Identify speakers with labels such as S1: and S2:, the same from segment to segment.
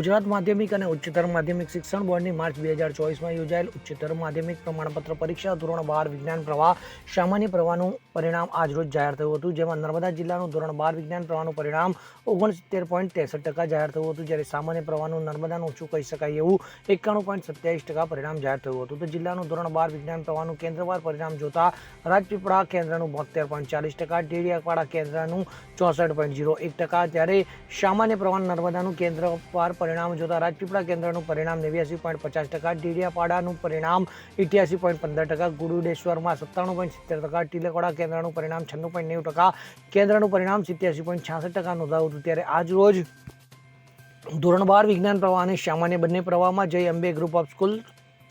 S1: ગુજરાત માધ્યમિક અને ઉચ્ચતર માધ્યમિક શિક્ષણ બોર્ડની માર્ચ બે હજાર ચોવીસમાં યોજાયેલ ઉચ્ચતર માધ્યમિક પ્રમાણપત્ર પરીક્ષા ધોરણ બાર વિજ્ઞાન પ્રવાહ સામાન્ય પ્રવાહનું પરિણામ આજરોજ જાહેર થયું હતું જેમાં નર્મદા જિલ્લાનું ધોરણ બાર વિજ્ઞાન પ્રવાહનું પરિણામ ઓગણસિત્તેર પોઈન્ટ ત્રેસઠ ટકા જાહેર થયું હતું જ્યારે સામાન્ય પ્રવાહનું નર્મદાનું ઓછું કહી શકાય એવું એકાણું પોઈન્ટ સત્યાવીસ ટકા પરિણામ જાહેર થયું હતું તો જિલ્લાનું ધોરણ બાર વિજ્ઞાન પ્રવાહનું કેન્દ્રવાર પરિણામ જોતા રાજપીપળા કેન્દ્રનું બોતેર પોઈન્ટ ચાલીસ ટકા ડેડિયાપાડા કેન્દ્રનું ચોસઠ પોઈન્ટ ઝીરો એક ટકા જ્યારે સામાન્ય પ્રવાહ નર્મદાનું કેન્દ્રવાર પરિણામ જોતા રાજપીપળા કેન્દ્રનું પરિણામ નેવ્યાસી પોઈન્ટ પચાસ ટકા ડીડિયાપાડાનું પરિણામ ઇઠ્યાસી પોઈન્ટ પંદર ટકા ગુરુડેશ્વરમાં સત્તાણું પોઈન્ટ સિત્તેર ટકા ટીલેકોડા કેન્દ્રનું પરિણામ છન્નું પોઈન્ટ નેવું ટકા કેન્દ્રનું પરિણામ સિત્યાસી પોઈન્ટ છાસઠ ટકા નોંધાયું હતું ત્યારે આજરોજ ધોરણ બાર વિજ્ઞાન પ્રવાહ અને સામાન્ય બંને પ્રવાહમાં Jay Ambe group of school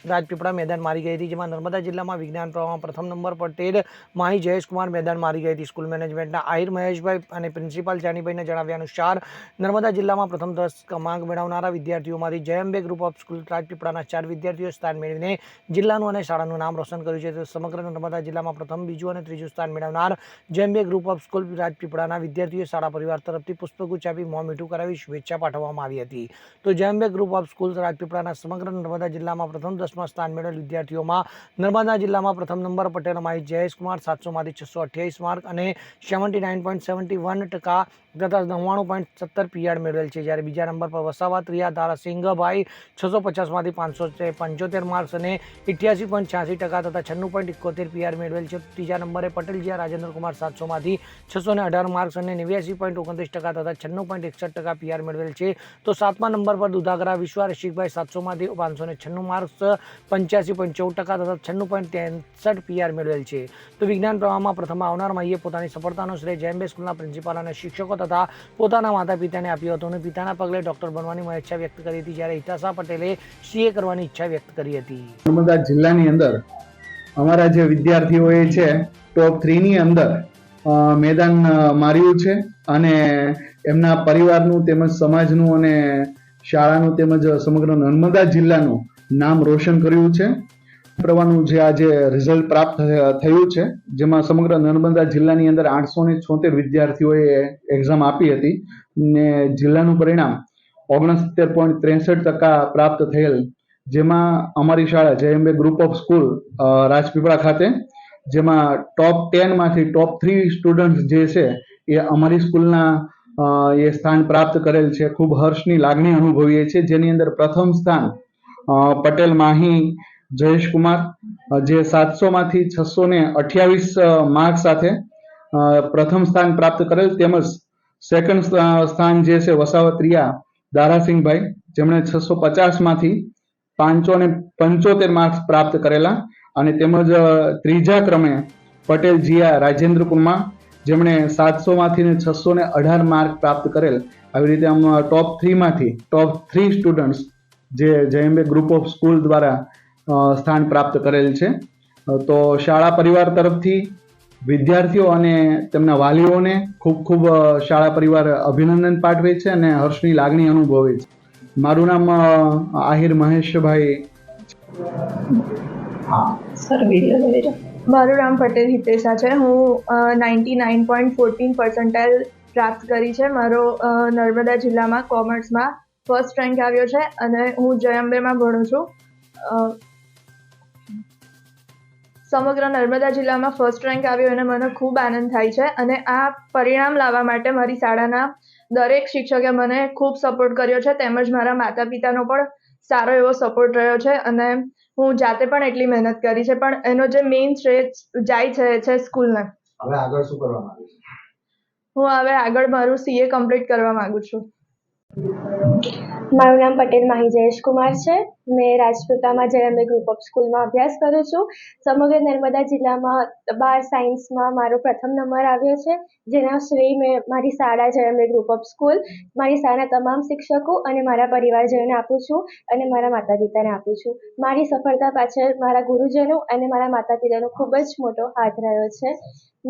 S1: Rajpipla મેદાન મારી ગઈ હતી જેમાં નર્મદા જિલ્લામાં વિજ્ઞાન પ્રવાહમાં પ્રથમ નંબર પર ટેડ માહી જયેશકુમાર મેદાન મારી ગઈ હતી સ્કૂલ મેનેજમેન્ટના આહિર મહેશભાઈ અને પ્રિન્સિપાલ જાનીભાઈના જણાવ્યા અનુસાર નર્મદા જિલ્લામાં પ્રથમ દસ ક્રમાંક મેળવનારા વિદ્યાર્થીઓમાંથી જયંબે ગ્રુપ ઓફ સ્કૂલ રાજપીપળાના ચાર વિદ્યાર્થીઓ સ્થાન મેળવીને જિલ્લાનું અને શાળાનું નામ રોશન કર્યું છે તો સમગ્ર નર્મદા જિલ્લામાં પ્રથમ બીજું અને ત્રીજું સ્થાન મેળવનાર જયંબે ગ્રુપ ઓફ સ્કૂલ રાજપીપળાના વિદ્યાર્થીઓ શાળા પરિવાર તરફથી પુષ્પગુચ્છ આપી મોં મીઠું કરાવી શુભેચ્છા પાઠવવામાં આવી હતી તો જયંબે ગ્રુપ ઓફ સ્કૂલ રાજપીપળાના સમગ્ર નર્મદા જિલ્લામાં પ્રથમ દસ દસમાં સ્થાન મેળવેલ વિદ્યાર્થીઓમાં નર્મદા જિલ્લામાં પ્રથમ નંબર પટેલમાં અમાઈ જયેશ કુમાર સાતસોમાંથી છસો અઠ્યાવીસ માર્ક અને seventy nine point seventy one ટકા તથા નવ્વાણું પોઈન્ટ સત્તર પીઆર મેળવેલ છે જ્યારે બીજા નંબર પર વસાવા ત્રિયા ધારાસિંહભાઈ છસો પચાસમાંથી પાંચસો પંચોતેર માર્ક્સ અને ઇઠ્યાસી પોઈન્ટ છ્યાસી ટકા તથા છન્નું પોઈન્ટ ઇકોતેર પીઆર મેળવેલ છે ત્રીજા નંબરે પટેલજીયા રાજેન્દ્રકુમાર સાતસોમાંથી છસો ને અઢાર માર્ક્સ અને નેવ્યાસી પોઈન્ટ ઓગણત્રીસ ટકા તથા છન્નું પોઈન્ટ એકસઠ ટકા પીઆર મેળવેલ છે તો સાતમા નંબર પર દુધાગરા વિશ્વા રસિકભાઈ સાતસોમાંથી પાંચસો ને છન્નું માર્ક્સ પંચ્યાસી પોઈન્ટ ચૌદ ટકા તથા છન્નું પોઈન્ટ ત્રેસઠ પીઆર મેળવેલ છે તો વિજ્ઞાન પ્રવાહમાં પ્રથમ આવનાર માઈએ પોતાની સફળતાનો શ્રેય જેમ્બે સ્કૂલના પ્રિન્સિપાલ અને શિક્ષકો તથા પોતાના માતા પિતાને આપ્યો હતો અને પિતાના પગલે ડોક્ટર બનવાની ઈચ્છા વ્યક્ત કરી હતી જ્યારે હિતાશા પટેલે સીએ કરવાની ઈચ્છા વ્યક્ત કરી હતી
S2: નર્મદા જિલ્લાની અંદર અમારા જે વિદ્યાર્થીઓએ છે ટોપ થ્રીની અંદર મેદાન માર્યું છે અને એમના પરિવારનું તેમજ સમાજનું અને શાળાનું તેમજ સમગ્ર નર્મદા જિલ્લાનું નામ રોશન કર્યું છે કરવાનું જે આજે રિઝલ્ટ પ્રાપ્ત થયું છે જેમાં સમગ્ર નર્મદા જિલ્લાની અંદર આઠસો ને છોતેર વિદ્યાર્થીઓએ એક્ઝામ આપી હતી ને જિલ્લાનું પરિણામ ઓગણસિત્તેર પોઈન્ટ ત્રેસઠ ટકા પ્રાપ્ત થયેલ જેમાં અમારી શાળા જે Ambe group of school Rajpipla ખાતે જેમાં ટોપ ટેનમાંથી ટોપ થ્રી સ્ટુડન્ટ જે છે એ અમારી સ્કૂલના એ સ્થાન પ્રાપ્ત કરેલ છે ખૂબ હર્ષની લાગણી અનુભવીએ છીએ જેની અંદર પ્રથમ સ્થાન પટેલ માહી જયેશ કુમાર જે સાતસો માંથી છસો ને અઠ્યાવીસ માર્ક સાથે પ્રથમ સ્થાન પ્રાપ્ત કરેલ તેમજ સેકન્ડ સ્થાન જે છે વસાવત્રિયા દારાસિંહભાઈ જેમણે છસો પચાસ માંથી પાંચસો ને પંચોતેર માર્ક્સ પ્રાપ્ત કરેલા અને તેમજ ત્રીજા ક્રમે પટેલ જીયા રાજેન્દ્ર કુમાર જેમણે સાતસો માંથી ને છસો ને અઢાર માર્ક પ્રાપ્ત કરેલ આવી રીતે આમ ટોપ થ્રીમાંથી ટોપ થ્રી સ્ટુડન્ટ્સ જે જયંબે ગ્રુપ ઓફ સ્કૂલ દ્વારા સ્થાન પ્રાપ્ત કરેલ છે તો શાળા પરિવાર તરફથી વિદ્યાર્થીઓ અને તેમના વાલીઓને ખૂબ ખૂબ શાળા પરિવાર અભિનંદન પાઠવે છે અને હર્ષની લાગણી અનુભવે છે મારું નામ આહિર મહેશભાઈ
S3: સર મારું નામ પટેલ હિતેશા છે હું ninety nine point fourteen percentile પ્રાપ્ત કરી છે મારો નર્મદા જિલ્લામાં કોમર્સમાં ફર્સ્ટ રેન્ક આવ્યો છે અને હું જયંબેમાં ભણું છું સમગ્ર નર્મદા જિલ્લામાં ફર્સ્ટ રેન્ક આવ્યો અને મને ખૂબ આનંદ થાય છે અને આ પરિણામ લાવવા માટે મારી શાળાના દરેક શિક્ષકે મને ખૂબ સપોર્ટ કર્યો છે તેમજ મારા માતા પિતાનો પણ સારો એવો સપોર્ટ રહ્યો છે અને હું જાતે પણ એટલી મહેનત કરી છે પણ એનો જે મેઇન શ્રેય જાય છે છે સ્કૂલને હવે આગળ શું કરવા માંગુ છું હું હવે આગળ મારું સીએ કમ્પ્લીટ કરવા માંગુ છું
S4: મારું નામ પટેલ માહી જયેશ કુમાર છે મેં રાજપૂતામાં જે અમે ગ્રુપ ઓફ સ્કૂલમાં અભ્યાસ કર્યો છું સમગ્ર નર્મદા જિલ્લામાં બાર સાયન્સમાં મારો પ્રથમ નંબર આવ્યો છે જેના શ્રેય મેં મારી શાળા જયમે ગ્રુપ ઓફ સ્કૂલ મારી શાળાના તમામ શિક્ષકો અને મારા પરિવારજનોને આપું છું અને મારા માતા પિતાને આપું છું મારી સફળતા પાછળ મારા ગુરુજનો અને મારા માતા પિતાનો ખૂબ જ મોટો હાથ રહ્યો છે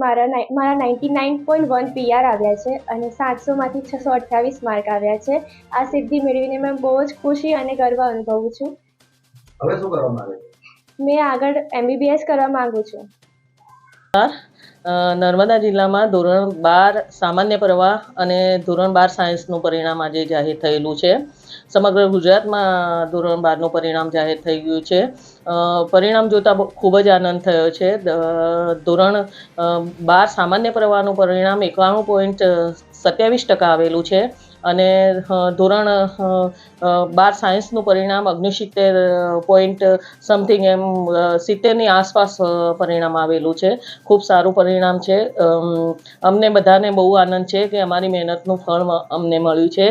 S4: મારા મારા ninety nine point one PR આવ્યા છે અને સાતસોમાંથી છસો અઠ્યાવીસ માર્ક આવ્યા છે આ સિદ્ધિ મેળવીને મેં બહુ જ ખુશી અને ગર્વ અનુભવું છું હવે શું કરવા માંગે છે મેં આગળ એમબીબીએસ કરવા માંગુ છું
S5: નર્મદા જિલ્લામાં ધોરણ બાર સામાન્ય પ્રવાહ અને ધોરણ બાર સાયન્સનું પરિણામ આજે જાહેર થયેલું છે સમગ્ર ગુજરાતમાં ધોરણ બારનું પરિણામ જાહેર થઈ ગયું છે પરિણામ જોતાં ખૂબ જ આનંદ થયો છે ધોરણ બાર સામાન્ય પ્રવાહનું પરિણામ એકાણું પોઈન્ટ સત્યાવીસ ટકા આવેલું છે અને ધોરણ બાર સાયન્સનું પરિણામ અગ્નિસિત્તેર પોઈન્ટ સમથિંગ એમ સિત્તેરની આસપાસ પરિણામ આવેલું છે ખૂબ સારું પરિણામ છે અમને બધાને બહુ આનંદ છે કે અમારી મહેનતનું ફળ અમને મળ્યું છે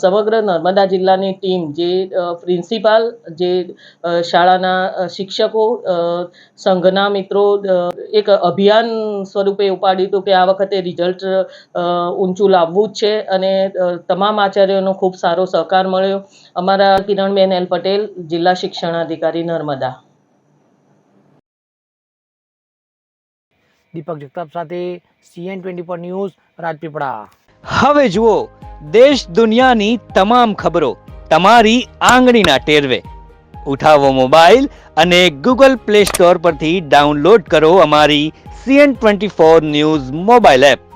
S5: સમગ્ર નર્મદા જિલ્લાની ટીમ જે પ્રિન્સિપાલ જે શાળાના શિક્ષકો સંઘના મિત્રો એક અભિયાન સ્વરૂપે ઉપાડ્યું હતું કે આ વખતે રિઝલ્ટ ઊંચું લાવવું જ છે અને તમામ આચાર્યોનો ખૂબ સારો સહકાર મળ્યો અમારા કિરણબેન એલ પટેલ જિલ્લા શિક્ષણાધિકારી નર્મદા
S6: દીપક જગતાપ સાથે CN twenty four news Rajpipla હવે જુઓ દેશ દુનિયાની તમામ ખબરો તમારી આંગળીના ટેરવે ઉઠાવો મોબાઈલ અને ગૂગલ પ્લે સ્ટોર પરથી ડાઉનલોડ કરો અમારી CN twenty four news mobile app